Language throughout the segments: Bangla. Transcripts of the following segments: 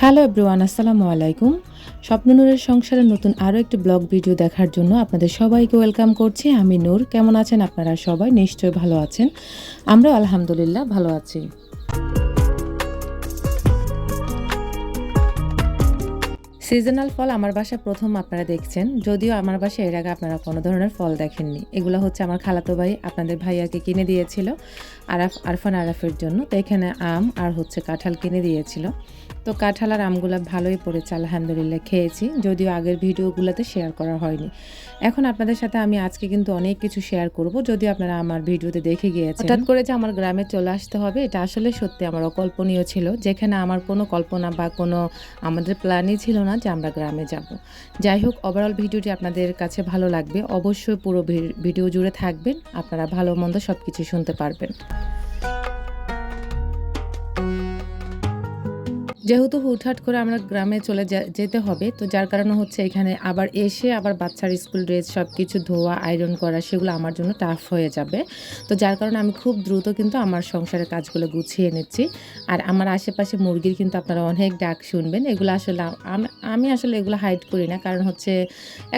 হ্যালো এব্রুয়ান আসসালামু আলাইকুম স্বপ্ন নূরের সংসারে নতুন আরও একটি ব্লগ ভিডিও দেখার জন্য আপনাদের সবাইকে ওয়েলকাম করছি। আমি নূর। কেমন আছেন আপনারা সবাই? নিশ্চয়ই ভালো আছেন। আমরা আলহামদুলিল্লাহ ভালো আছি। সিজনাল ফল আমার বাসায় প্রথম আপনারা দেখছেন। যদিও আমার বাসায় এর আগে আপনারা কোনো ধরনের ফল দেখেননি। এগুলো হচ্ছে আমার খালাতো ভাই, আপনাদের ভাইয়াকে কিনে দিয়েছিল আরাফ, আরফান আরাফের জন্য। তো এখানে আম আর হচ্ছে কাঁঠাল কিনে দিয়েছিল। তো কাঁঠাল আর আমগুলো ভালোই পড়েছে, আলহামদুলিল্লাহ, খেয়েছি। যদিও আগের ভিডিওগুলোতে শেয়ার করা হয়নি। এখন আপনাদের সাথে আমি আজকে কিন্তু অনেক কিছু শেয়ার করব। যদিও আপনারা আমার ভিডিওতে দেখে গিয়েছেন। হঠাৎ করে যে আমার গ্রামে চলে আসতে হবে, এটা আসলে সত্যি আমার অকল্পনীয় ছিল। যেখানে আমার কোনো কল্পনা বা কোনো আমাদের প্ল্যানই ছিল না যে আমরা গ্রামে যাব। যাই হোক ওভারঅল ভিডিওটি আপনাদের কাছে ভালো লাগবে, অবশ্যই পুরো ভিডিও জুড়ে থাকবেন, আপনারা ভালো মন্দ সব কিছু শুনতে পারবেন। যেহেতু হুটহাট করে আমরা গ্রামে চলে যেতে হবে, তো যার কারণে হচ্ছে এখানে আবার এসে আবার বাচ্চার স্কুল ড্রেস সব কিছু ধোয়া আয়রন করা, সেগুলো আমার জন্য টাফ হয়ে যাবে। তো যার কারণে আমি খুব দ্রুত কিন্তু আমার সংসারের কাজগুলো গুছিয়ে নিচ্ছি। আর আমার আশেপাশে মুরগির কিন্তু আপনারা অনেক ডাক শুনবেন, এগুলো আসলে আমি আসলে এগুলো হাইড করি না, কারণ হচ্ছে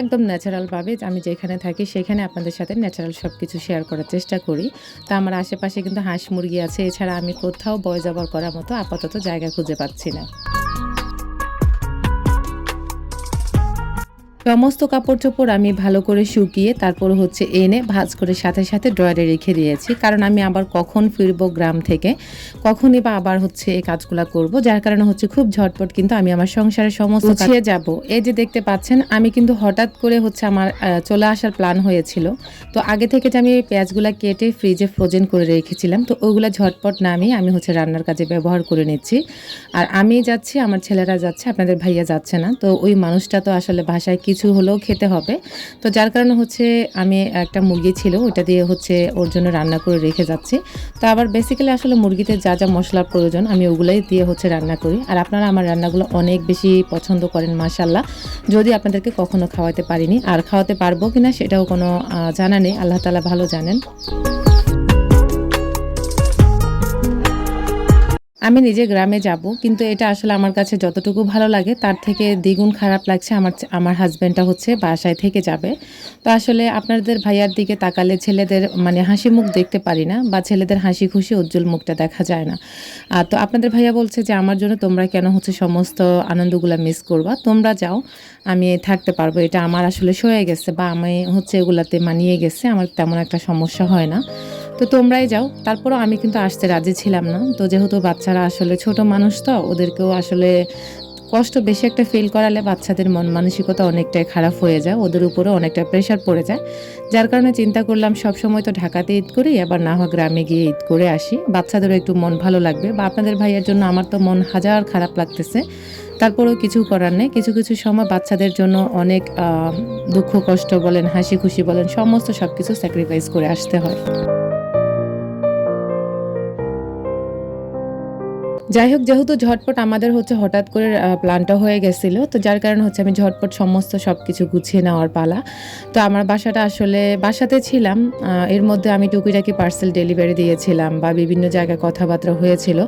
একদম ন্যাচারালভাবে আমি যেখানে থাকি সেখানে আপনাদের সাথে ন্যাচারাল সব কিছু শেয়ার করার চেষ্টা করি। তো আমার আশেপাশে কিন্তু হাঁস মুরগি আছে, এছাড়া আমি কোথাও বয় যাবার করার মতো আপাতত জায়গা খুঁজে পাচ্ছি না। না সমস্ত কাপড় চোপড় আমি ভালো করে শুকিয়ে তারপর হচ্ছে এনে ভাজ করে সাথে সাথে ড্রয়ারে রেখে দিয়েছি। কারণ আমি আবার কখন ফিরবো গ্রাম থেকে কখনই বা আবার হচ্ছে এই কাজগুলো করব। যার কারণে হচ্ছে খুব ঝটপট কিন্তু আমি আমার সংসারের সমস্ত গুছিয়ে যাব। এই যে দেখতে পাচ্ছেন আমি কিন্তু হঠাৎ করে হচ্ছে আমার চলে আসার প্ল্যান হয়েছিল। তো আগে থেকে যে আমি পেঁয়াজগুলো কেটে ফ্রিজে ফ্রোজেন করে রেখেছিলাম তো ওগুলো ঝটপট নামিয়ে আমি হচ্ছে রান্নার কাজে ব্যবহার করে নিচ্ছি। আর আমি যাচ্ছি আমার ছেলেরা যাচ্ছে আপনাদের ভাইয়া যাচ্ছে না। তো ওই মানুষটা তো আসলে ভাষায় কিছু হলেও খেতে হবে। তো যার কারণে হচ্ছে আমি একটা মুরগি ছিল ওটা দিয়ে হচ্ছে ওর জন্য রান্না করে রেখে যাচ্ছি। তো আবার বেসিক্যালি আসলে মুরগিতে যা যা মশলার প্রয়োজন আমি ওগুলোই দিয়ে হচ্ছে রান্না করি। আর আপনারা আমার রান্নাগুলো অনেক বেশি পছন্দ করেন মাসাল্লাহ যদি আপনাদেরকে কখনো খাওয়াতে পারিনি, আর খাওয়াতে পারব কিনা সেটাও কোনো জানা নেই, আল্লাহ তালা ভালো জানেন। আমি নিজে গ্রামে যাব, কিন্তু এটা আসলে আমার কাছে যতটুকু ভালো লাগে, তার থেকে দ্বিগুণ খারাপ লাগছে আমার আমার হাজব্যান্ডটা হচ্ছে বাসায় থেকে যাবে। তো আসলে আপনাদের ভাইয়ার দিকে তাকালে ছেলেদের মানে হাসি মুখ দেখতে পারি না, বা ছেলেদের হাসি খুশি উজ্জ্বল মুখটা দেখা যায় না। আর তো আপনাদের ভাইয়া বলছে যে, আমার জন্য তোমরা কেন হচ্ছে সমস্ত আনন্দগুলো মিস করবা? তোমরা যাও, আমি থাকতে পারব। এটা আমার আসলে সয়ে গেছে, বা আমি হচ্ছে এগুলাতে মানিয়ে গেছে, আমার তেমন একটা সমস্যা হয় না। তো তোমরাই যাও, তারপরও আমি কিন্তু আসতে রাজি ছিলাম না। তো যেহেতু বাচ্চারা আসলে ছোট মানুষ তো, ওদেরকেও আসলে কষ্ট বেশি একটা ফিল করালে বাচ্চাদের মন মানসিকতা অনেকটাই খারাপ হয়ে যায়, ওদের উপরে অনেকটা প্রেশার পড়ে যায়। যার কারণে চিন্তা করলাম সব সময় তো ঢাকাতে ঈদ করি আবার না হয় গ্রামে গিয়ে ঈদ করে আসি। বাচ্চাদেরও একটু মন ভালো লাগবে, বা আপনাদের ভাইয়ের জন্য আমার তো মন হাজার খারাপ লাগতেছে। তারপরেও কিছু করার নেই, কিছু কিছু সময় বাচ্চাদের জন্য অনেক দুঃখ, কষ্ট বলেন, হাসি, খুশি বলেন, সমস্ত সব কিছু স্যাক্রিফাইস করে আসতে হয়। যাই হোক যেহেতু ঝটপট আমাদের হচ্ছে হঠাৎ করে প্ল্যানটা হয়ে গেছিল, তো যার কারণে হচ্ছে আমি ঝটপট সমস্ত সব কিছু গুছিয়ে নেওয়ার পালা। তো আমার বাসাটা আসলে বাসাতে ছিলাম এর মধ্যে আমি টুকিটাকি পার্সেল ডেলিভারি দিয়েছিলাম বা বিভিন্ন জায়গায় কথাবার্তা হয়েছিল।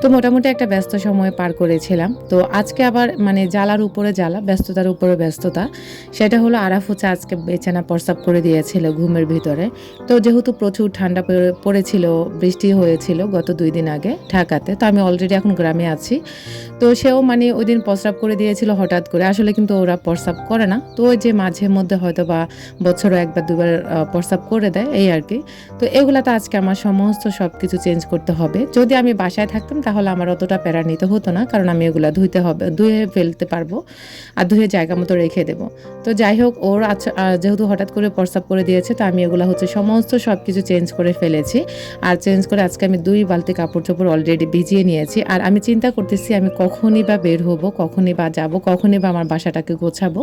তো মোটামুটি একটা ব্যস্ত সময় পার করেছিলাম। তো আজকে আবার মানে জ্বালার উপরে জ্বালা, ব্যস্ততার উপরে ব্যস্ততা। সেটা হলো আরাফ হচ্ছে আজকে বেচানা প্রস্তাব করে দিয়েছিল ঘুমের ভিতরে। তো যেহেতু প্রচুর ঠান্ডা পড়েছিল, বৃষ্টি হয়েছিল গত দুই দিন আগে ঢাকাতে, তো আমি অলরেডি অলরেডি এখন গ্রামে আছি। তো সেও মানে ওই দিন প্রস্রাব করে দিয়েছিল হঠাৎ করে। আসলে কিন্তু ওরা প্রস্রাব করে না। তো ওই যে মাঝে মধ্যে হয়তো বা বছরও একবার, দুবার প্রস্রাব করে দেয় এই আর কি। তো এগুলাতে আজকে আমার সমস্ত সব কিছু চেঞ্জ করতে হবে। যদি আমি বাসায় থাকতাম তাহলে আমার অতটা প্যারা নিতে হতো না। কারণ আমি এগুলো ধুইতে হবে, ধুয়ে ফেলতে পারব আর ধুয়ে জায়গা মতো রেখে দেব। তো যাই হোক, ওর আচ্ছা যেহেতু হঠাৎ করে প্রস্রাব করে দিয়েছে, তো আমি এগুলো হচ্ছে সমস্ত সব কিছু চেঞ্জ করে ফেলেছি। আর চেঞ্জ করে আজকে আমি দুই বালতি কাপড় চোপড় অলরেডি ভিজিয়ে নিয়েছি। আর আমি চিন্তা করতেছি আমি কখনই বা বের হব, কখনই বা যাব, কখনই বা আমার বাসাটাকে গোছাবো।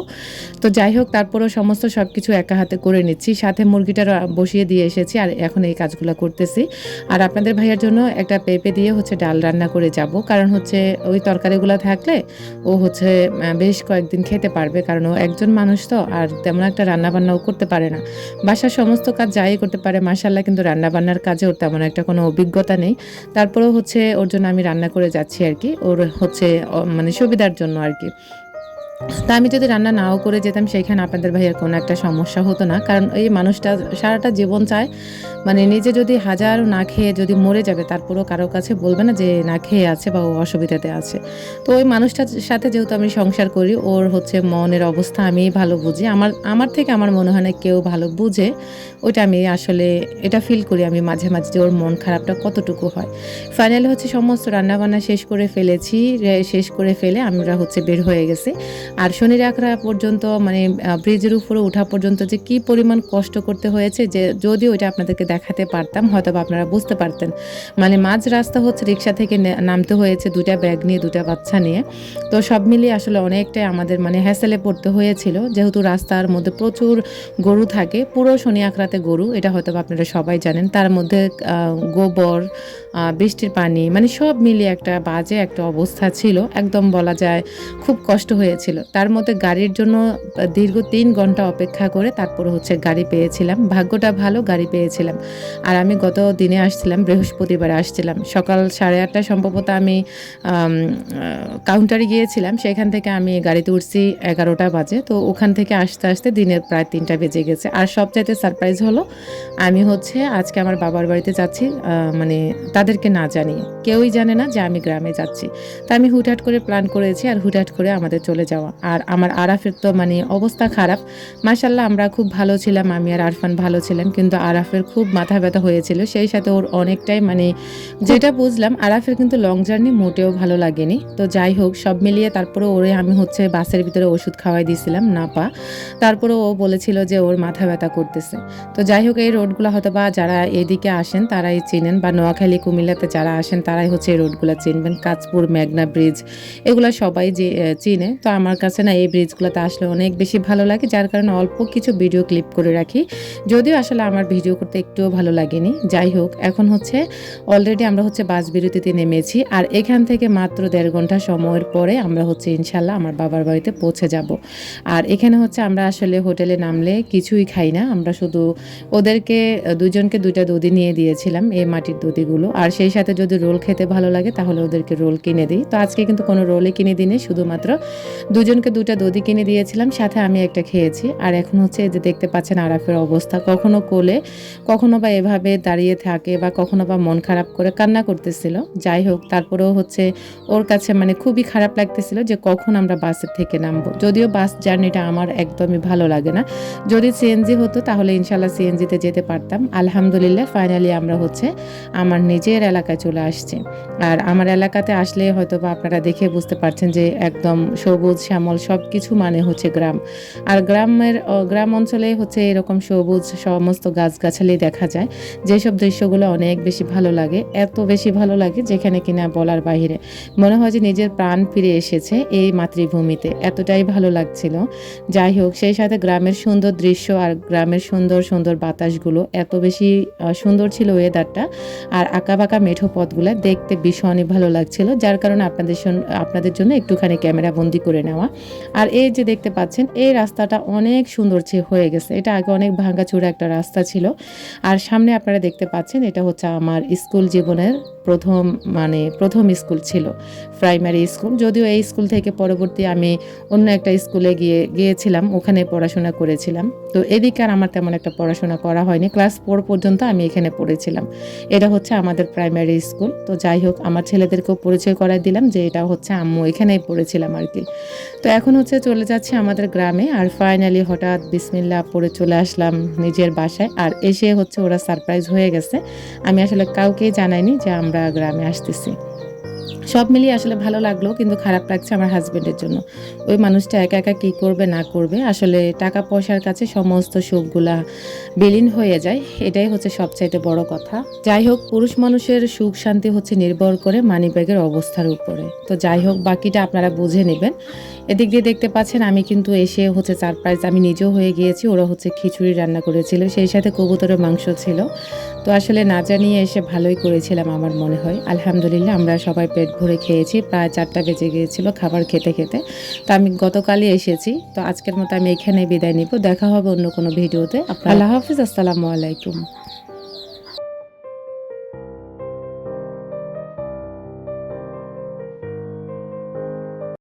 তো যাই হোক, তারপরেও সমস্ত সব কিছু একা হাতে করে নিচ্ছি। সাথে মুরগিটা বসিয়ে দিয়ে এসেছি আর এখন এই কাজগুলো করতেছি। আর আপনাদের ভাইয়ের জন্য একটা পেঁপে দিয়ে হচ্ছে ডাল রান্না করে যাব। কারণ হচ্ছে ওই তরকারিগুলো থাকলে ও হচ্ছে বেশ কয়েকদিন খেতে পারবে। কারণ ও একজন মানুষ তো, আর তেমন একটা রান্না বান্নাও করতে পারে না। বাসার সমস্ত কাজ যাই করতে পারে মাসাল্লাহ কিন্তু রান্না বান্নার কাজে ওর তেমন একটা কোনো অভিজ্ঞতা নেই। তারপরেও হচ্ছে ওর জন্য আমি রান্না রান্না করে যাচ্ছি আর কি। ওর হচ্ছে মানে সুবিধার জন্য আর কি। তা আমি যদি রান্না নাও করে যেতাম, সেখানে আপনাদের ভাইয়ের কোনো একটা সমস্যা হতো না। কারণ এই মানুষটা সারাটা জীবন চায় মানে নিজে যদি হাজার না খেয়ে যদি মরে যাবে তারপরও কারও কাছে বলবে না যে না খেয়ে আছে বা ও অসুবিধাতে আছে। তো ওই মানুষটার সাথে যেহেতু আমি সংসার করি, ওর হচ্ছে মনের অবস্থা আমি ভালো বুঝি। আমার আমার থেকে আমার মনে হয় না কেউ ভালো বুঝে। ওইটা আমি আসলে, এটা ফিল করি আমি মাঝে মাঝে যে ওর মন খারাপটা কতটুকু হয়। ফাইনালি হচ্ছে সমস্ত রান্নাবান্না শেষ করে ফেলেছি শেষ করে ফেলে আমরা হচ্ছে বের হয়ে গেছি। আর শনি রাখরা পর্যন্ত মানে ব্রিজের উপরে ওঠা পর্যন্ত যে কি পরিমাণ কষ্ট করতে হয়েছে যে যদি ওইটা আপনাদেরকে দেখাতে পারতাম হয়তো আপনারা বুঝতে পারতেন। মানে মাঝ রাস্তা হচ্ছে রিক্সা থেকে নামতে হয়েছে দুটা ব্যাগ নিয়ে দুটা বাচ্চা নিয়ে। তো সব মিলিয়ে আসলে অনেকটাই আমাদের মানে হ্যাসেলে পড়তে হয়েছিল। যেহেতু রাস্তার মধ্যে প্রচুর গরু থাকে, পুরো শনি আখড়াতে গরু, এটা হয়তো আপনারা সবাই জানেন। তার মধ্যে গোবর বৃষ্টির পানি মানে সব মিলিয়ে একটা বাজে একটা অবস্থা ছিল। একদম বলা যায় খুব কষ্ট হয়েছিল। তার মধ্যে গাড়ির জন্য দীর্ঘ তিন ঘণ্টা অপেক্ষা করে তারপরে হচ্ছে গাড়ি পেয়েছিলাম। ভাগ্যটা ভালো, গাড়ি পেয়েছিলাম। আর আমি গত দিনে আসছিলাম, বৃহস্পতিবার আসছিলাম। সকাল সাড়ে আটটা সম্ভবত আমি কাউন্টারে গিয়েছিলাম, সেখান থেকে আমি গাড়িতে উঠছি এগারোটা বাজে। তো ওখান থেকে আসতে আসতে দিনের প্রায় তিনটা বেজে গেছে। আর সবচাইতে সারপ্রাইজ হলো, আমি হচ্ছে আজকে আমার বাবার বাড়িতে যাচ্ছি মানে তাদেরকে না জানিয়ে। কেউই জানে না যে আমি গ্রামে যাচ্ছি। তা আমি হুটহাট করে প্ল্যান করেছি আর হুটহাট করে আমাদের চলে যাওয়া। আর আমার আরাফের তো মানে অবস্থা খারাপ। মাসাল্লাহ আমরা খুব ভালো ছিলাম, আমি আর আরফান ভালো ছিলাম, কিন্তু আরাফের খুব মাথা ব্যথা হয়েছিল, সেই সাথে ওর অনেকটাই মানে যেটা বুঝলাম, আরাফের কিন্তু লং জার্নি মোটেও ভালো লাগেনি। তো যাই হোক, সব মিলিয়ে তারপরে ওরে আমি হচ্ছে বাসের ভিতরে ওষুধ খাওয়াই দিয়েছিলাম না পা তারপরে ও বলেছিল যে ওর মাথা ব্যথা করতেছে। তো যাই হোক, এই রোডগুলো হয়তো বা যারা এদিকে আসেন তারাই চেনেন, বা নোয়াখালী, কুমিল্লাতে যারা আসেন তারাই হচ্ছে এই রোডগুলো চিনবেন। কাঁচপুর, মেঘনা ব্রিজ, এগুলো সবাই যে চিনে। তো আমার কাছে না এই ব্রিজগুলোতে আসলে অনেক বেশি ভালো লাগে, যার কারণে অল্প কিছু ভিডিও ক্লিপ করে রাখি। যদিও আসলে আমার ভিডিও করতে একটুও ভালো লাগেনি। যাই হোক, এখন হচ্ছে অলরেডি আমরা হচ্ছে বাস বিরতিতে নেমেছি আর এখান থেকে মাত্র দেড় ঘণ্টা সময়ের পরে আমরা হচ্ছে ইনশাল্লাহ আমার বাবার বাড়িতে পৌঁছে যাব। আর এখানে হচ্ছে আমরা আসলে হোটেলে নামলে কিছুই খাই না। আমরা শুধু ওদেরকে, দুজনকে দুইটা দধি নিয়ে দিয়েছিলাম এই মাটির দধিগুলো। আর সেই সাথে যদি রোল খেতে ভালো লাগে তাহলে ওদেরকে রোল কিনে দিই। তো আজকে কিন্তু কোনো রোলই কিনে দিনে শুধুমাত্র দুজনকে দুটা দধি কিনে দিয়েছিলাম, সাথে আমি একটা খেয়েছি। আর এখন হচ্ছে যে দেখতে পাচ্ছেন আরাফের অবস্থা, কখনো কোলে, কখনো বা এভাবে দাঁড়িয়ে থাকে বা কখনো বা মন খারাপ করে কান্না করতেছিল, যাই হোক, তারপরেও হচ্ছে ওর কাছে মানে খুবই খারাপ লাগতেছিল যে কখন আমরা বাসের থেকে নামবো। যদিও বাস জার্নিটা আমার একদমই ভালো লাগে না। যদি সিএনজি হতো তাহলে ইনশাল্লাহ সিএনজিতে যেতে পারতাম। আলহামদুলিল্লাহ ফাইনালি আমরা হচ্ছে আমার নিজের এলাকায় চলে আসছি। আর আমার এলাকাতে আসলে হয়তো বা আপনারা দেখে বুঝতে পারছেন যে একদম সবুজ, শ্যামল সব কিছু মানে হচ্ছে গ্রাম। আর গ্রামের গ্রাম অঞ্চলে হচ্ছে এরকম সবুজ সমস্ত গাছগাছালি দেখা যায়। যেসব দৃশ্যগুলো অনেক বেশি ভালো লাগে, এত বেশি ভালো লাগে যেখানে কিনা বলার বাইরে মনে হয় যে নিজের প্রাণ ফিরে এসেছে এই মাতৃভূমিতে, এতটাই ভালো লাগছিল। যাই হোক, সেই সাথে গ্রামের সুন্দর দৃশ্য আর গ্রামের সুন্দর সুন্দর বাতাসগুলো, এত বেশি সুন্দর ছিল ওয়েদারটা আর আঁকা বাঁকা মেঠো পথগুলো দেখতে ভীষণই ভালো লাগছিল, যার কারণে আপনাদের আপনাদের জন্য একটুখানি ক্যামেরা বন্দি করে নেওয়া। আর এই যে দেখতে পাচ্ছেন, এই রাস্তাটা অনেক সুন্দর হয়ে গেছে। এটা আগে অনেক ভাঙাচোরা একটা রাস্তা ছিল। আর সামনে আপনারা দেখতে পাচ্ছেন, এটা হচ্ছে আমার স্কুল জীবনের প্রথম মানে প্রথম স্কুল ছিল, প্রাইমারি স্কুল। যদিও এই স্কুল থেকে পরবর্তী আমি অন্য একটা স্কুলে গিয়ে, গিয়েছিলাম, ওখানে পড়াশোনা করেছিলাম। তো এদিকে আর আমার তেমন একটা পড়াশোনা করা হয়নি। ক্লাস ফোর পর্যন্ত আমি এখানে পড়েছিলাম। এটা হচ্ছে আমাদের প্রাইমারি স্কুল। তো যাই হোক, আমার ছেলেদেরকেও পরিচয় করাই দিলাম যে এটা হচ্ছে আম্মু এখানেই পড়েছিলাম আর কি। তো এখন হচ্ছে চলে যাচ্ছি আমাদের গ্রামে। আর ফাইনালি হঠাৎ বিসমিল্লা পড়ে চলে আসলাম নিজের বাসায়। আর এসে হচ্ছে ওরা সারপ্রাইজ হয়ে গেছে। আমি আসলে কাউকেই জানাইনি যে আমরা গ্রামে আসতেছি। সব মিলিয়ে আসলে ভালো লাগল, কিন্তু খারাপ লাগছে আমার হাজবেন্ডের জন্য। ওই মানুষটা একা একা কী করবে, না করবে, আসলে টাকা পয়সার কাছে সমস্ত সুখগুলা বিলীন হয়ে যায়, এটাই হচ্ছে সবচাইতে বড় কথা। যাই হোক, পুরুষ মানুষের সুখ শান্তি হচ্ছে নির্ভর করে মানিব্যাগের অবস্থার উপরে। তো যাই হোক, বাকিটা আপনারা বুঝে নেবেন। এদিক দিয়ে দেখতে পাচ্ছেন, আমি কিন্তু এসে হচ্ছে সারপ্রাইজ আমি নিজেও হয়ে গিয়েছি, ওরা হচ্ছে খিচুড়ি রান্না করেছিল, সেই সাথে কবুতরের মাংস ছিল। তো আসলে না জানিয়ে এসে ভালোই করেছিলাম আমার মনে হয়। আলহামদুলিল্লাহ, আমরা সবাই পেট ভরে খেয়েছি, প্রায় চারটা বেজে গিয়েছিল খাবার খেতে খেতে। তো আমি গতকালই এসেছি, তো আজকের মতো আমি এখানে বিদায় নিব, দেখা হবে অন্য কোনো ভিডিওতে। আল্লাহ হাফিজ, আসসালামু আলাইকুম।